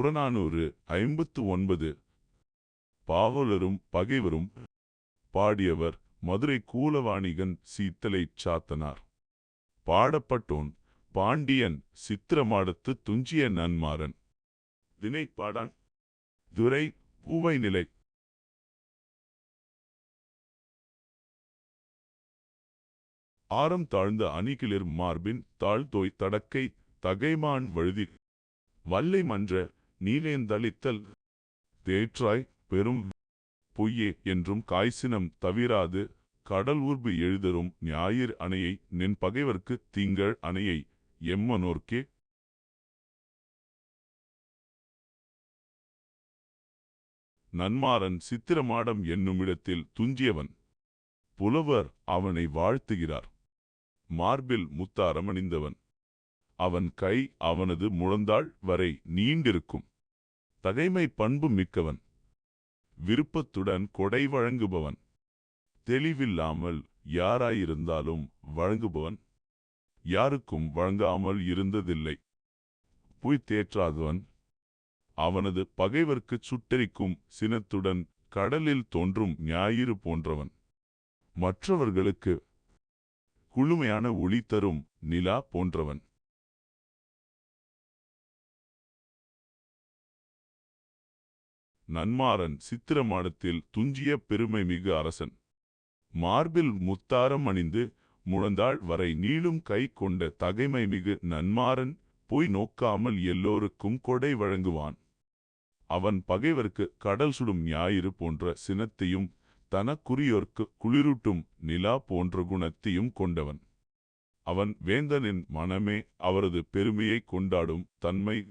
புறநானூறு ஐம்பத்து ஒன்பது பாவலரும் பகைவரும் பாடியவர் மதுரை கூலவாணிகன் சீத்தலைச் சாத்தனார். பாடப்பட்டோன் பாண்டியன் சித்திரமாடத்து துஞ்சிய நன்மாறன். பாடான் துரை பூவை நிலை ஆரம் தாழ்ந்த அணிகிளிர் மார்பின் தாழ்தோய் தடக்கை தகைமான் வழுதி. வல்லை மன்ற நீலேந்தளித்தல். தேற்றாய் பெரும் பொய்யே என்றும் காய்சினம் தவிராது. கடல் ஊர்பு எழுதரும் ஞாயிறு அணையை நின் பகைவர்க்கு திங்கள் அணையை எம்மனோர்க்கே. நன்மாறன் சித்திரமாடம் என்னுமிடத்தில் துஞ்சியவன். புலவர் அவனை வாழ்த்துகிறார். மார்பில் முத்தாரமணிந்தவன். அவன் கை அவனது முழந்தாள் வரை நீண்டிருக்கும். தகைமை பண்பு மிக்கவன். விருப்பத்துடன் கொடை வழங்குபவன். தெளிவில்லாமல் யாராயிருந்தாலும் வழங்குபவன். யாருக்கும் வழங்காமல் இருந்ததில்லை. புய் தேற்றாதவன். அவனது பகைவர்க்குச் சுட்டரிக்கும் சினத்துடன் கடலில் தோன்றும் ஞாயிறு போன்றவன். மற்றவர்களுக்கு குளுமையான ஒளி தரும் நிலா போன்றவன். நன்மாறன் சித்திரமாடத்தில் துஞ்சிய பெருமை மிகு அரசன். மார்பில் முத்தாரம் அணிந்து முழந்தாள் வரை நீளும் கை கொண்ட தகைமை மிகு நன்மாறன் பொய் நோக்காமல் எல்லோருக்கும் கொடை வழங்குவான். அவன் பகைவர்க்கு கடல் சுடும் ஞாயிறு போன்ற சினத்தையும் தனக்குரியோர்க்கு குளிரூட்டும் நிலா போன்ற குணத்தையும் கொண்டவன். அவன் வேந்தனின் மனமே அவரது பெருமையைக் கொண்டாடும் தன்மை